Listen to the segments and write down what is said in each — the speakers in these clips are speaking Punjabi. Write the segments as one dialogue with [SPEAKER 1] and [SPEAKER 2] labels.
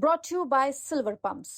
[SPEAKER 1] brought to you by Silver Pumps.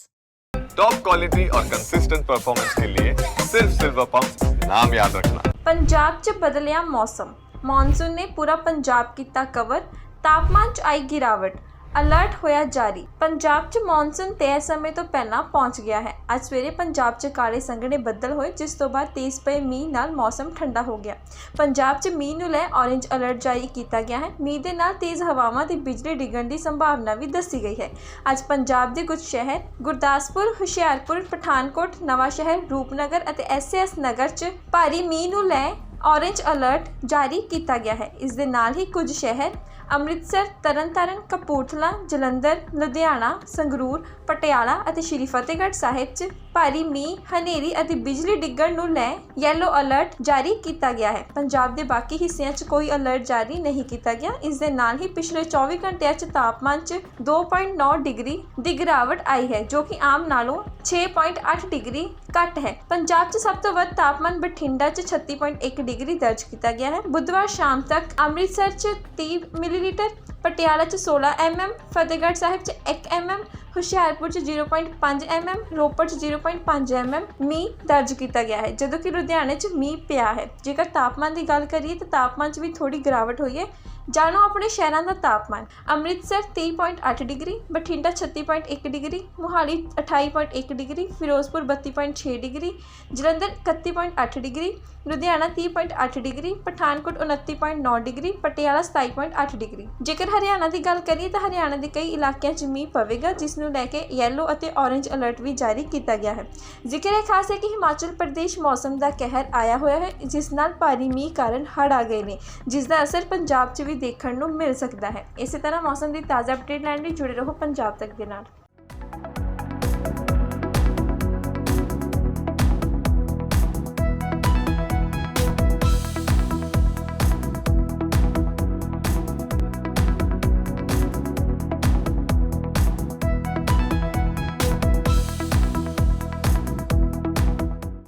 [SPEAKER 2] Top quality और कंसिस्टेंट परफॉर्मेंस के लिए सिर्फ सिल्वर पंप नाम याद रखना
[SPEAKER 3] ਪੰਜਾਬ 'ਚ ਬਦਲਿਆ ਮੌਸਮ ਮੌਨਸੂਨ ਨੇ ਪੂਰਾ ਪੰਜਾਬ ਕੀਤਾ ਕਵਰ ਤਾਪਮਾਨ 'ਚ ਆਈ ਗਿਰਾਵਟ ਅਲਰਟ ਹੋਇਆ ਜਾਰੀ। ਪੰਜਾਬ 'ਚ ਮੌਨਸੂਨ ਤੈਅ ਸਮੇਂ ਤੋਂ ਪਹਿਲਾਂ ਪਹੁੰਚ ਗਿਆ ਹੈ। ਅੱਜ ਸਵੇਰੇ ਪੰਜਾਬ 'ਚ ਕਾਲੇ ਸੰਘਣੇ ਬੱਦਲ ਹੋਏ, ਜਿਸ ਤੋਂ ਬਾਅਦ ਤੇਜ਼ ਪਏ ਮੀਂਹ ਨਾਲ ਮੌਸਮ ਠੰਡਾ ਹੋ ਗਿਆ। ਪੰਜਾਬ 'ਚ ਮੀਂਹ ਨੂੰ ਲੈ ਔਰੇਂਜ ਅਲਰਟ ਜਾਰੀ ਕੀਤਾ ਗਿਆ ਹੈ। ਮੀਂਹ ਦੇ ਨਾਲ ਤੇਜ਼ ਹਵਾਵਾਂ ਤੇ ਬਿਜਲੀ ਡਿੱਗਣ ਦੀ ਸੰਭਾਵਨਾ ਵੀ ਦੱਸੀ ਗਈ ਹੈ। ਅੱਜ ਪੰਜਾਬ ਦੇ ਕੁਝ ਸ਼ਹਿਰ ਗੁਰਦਾਸਪੁਰ, ਹੁਸ਼ਿਆਰਪੁਰ, ਪਠਾਨਕੋਟ ਨਵਾਂ ਸ਼ਹਿਰ ਰੂਪਨਗਰ ਅਤੇ ਐਸਐਸ ਨਗਰ 'ਚ ਭਾਰੀ ਮੀਂਹ ਨੂੰ ਲੈ ਔਰੇਂਜ ਅਲਰਟ ਜਾਰੀ ਕੀਤਾ ਗਿਆ ਹੈ। ਇਸ ਦੇ ਨਾਲ ਹੀ ਕੁਝ ਸ਼ਹਿਰ ਅੰਮ੍ਰਿਤਸਰ, ਤਰਨਤਾਰਨ, ਕਪੂਰਥਲਾ, ਜਲੰਧਰ, ਲੁਧਿਆਣਾ, ਸੰਗਰੂਰ, ਪਟਿਆਲਾ ਅਤੇ ਸ਼੍ਰੀ ਫਤਿਹਗੜ੍ਹ ਸਾਹਿਬ 'ਚ ਭਾਰੀ ਮੀਂਹ, ਹਨੇਰੀ ਅਤੇ ਬਿਜਲੀ ਡਿੱਗਣ ਨੂੰ ਲੈ ਯੈਲੋ ਅਲਰਟ ਜਾਰੀ ਕੀਤਾ ਗਿਆ ਹੈ। ਪੰਜਾਬ ਦੇ ਬਾਕੀ ਹਿੱਸਿਆਂ 'ਚ ਕੋਈ ਅਲਰਟ ਜਾਰੀ ਨਹੀਂ ਕੀਤਾ ਗਿਆ। ਇਸ ਦੇ ਨਾਲ ਹੀ ਪਿਛਲੇ 24 ਘੰਟਿਆਂ 'ਚ ਤਾਪਮਾਨ 'ਚ 2.9 ਡਿਗਰੀ ਦੀ ਗਿਰਾਵਟ ਆਈ ਹੈ, ਜੋ ਕਿ ਆਮ ਨਾਲੋਂ 6.8 ਡਿਗਰੀ ਘੱਟ ਹੈ। ਪੰਜਾਬ 'ਚ ਸਭ ਤੋਂ ਵੱਧ ਤਾਪਮਾਨ ਬਠਿੰਡਾ 'ਚ 36.1 ਡਿਗਰੀ ਦਰਜ ਕੀਤਾ ਗਿਆ ਹੈ। ਬੁੱਧਵਾਰ ਸ਼ਾਮ ਤੱਕ ਅੰਮ੍ਰਿਤਸਰ 'ਚ 30 ਮਿਲੀਲੀਟਰ ਪਟਿਆਲਾ 'ਚ 16 mm ਫਤਿਹਗੜ੍ਹ ਸਾਹਿਬ 'ਚ 1 mm ਹੁਸ਼ਿਆਰਪੁਰ 'ਚ 0.5 mm ਰੋਪੜ 'ਚ 0.5 mm ਮੀਂਹ ਦਰਜ ਕੀਤਾ ਗਿਆ ਹੈ। ਜਦੋਂ ਕਿ ਲੁਧਿਆਣੇ 'ਚ ਮੀਂਹ ਪਿਆ ਹੈ। ਜੇਕਰ ਤਾਪਮਾਨ ਦੀ ਗੱਲ ਕਰੀਏ ਤਾਂ ਤਾਪਮਾਨ 'ਚ ਵੀ ਥੋੜੀ ਗਿਰਾਵਟ ਹੋਈ ਹੈ। ਜਾਣੋ ਆਪਣੇ ਸ਼ਹਿਰਾਂ ਦਾ ਤਾਪਮਾਨ। Amritsar 30.8 degree, Bathinda 36.1 degree, Mohali 28.1 degree, Firozpur 32.6 degree, Jalandhar 31.8 degree, Ludhiana 30.8 degree, Pathankot 29.9 degree, Patiala 27.8 degree. ਜੇਕਰ ਹਰਿਆਣਾ ਦੀ ਗੱਲ ਕਰੀਏ ਤਾਂ ਹਰਿਆਣਾ ਦੇ ਕਈ ਇਲਾਕਿਆਂ 'ਚ ਮੀਂਹ ਪਵੇਗਾ, ਜਿਸ ਨੂੰ ਲੈ ਕੇ ਯੈਲੋ ਅਤੇ ਔਰੇਂਜ ਅਲਰਟ ਵੀ ਜਾਰੀ ਕੀਤਾ ਗਿਆ ਹੈ। ਜ਼ਿਕਰ ਹੈ ਖਾਸ ਹੈ ਕਿ ਹਿਮਾਚਲ ਪ੍ਰਦੇਸ਼ ਮੌਸਮ ਦਾ ਕਹਿਰ ਆਇਆ ਹੋਇਆ ਹੈ, ਜਿਸ ਨਾਲ ਭਾਰੀ ਮੀਂਹ ਕਾਰਨ ਹੜ੍ਹ ਆ ਗਏ ਨੇ, ਜਿਸ ਦਾ ਅਸਰ ਪੰਜਾਬ 'ਚ ਵੀ ਦੇਖਣ ਨੂੰ ਮਿਲ ਸਕਦਾ ਹੈ। ਇਸੇ ਤਰ੍ਹਾਂ ਮੌਸਮ ਦੀ ਤਾਜ਼ਾ ਅਪਡੇਟ ਲੈਣ ਲਈ ਜੁੜੇ ਰਹੋ ਪੰਜਾਬ ਤੱਕ ਦੇ ਨਾਲ।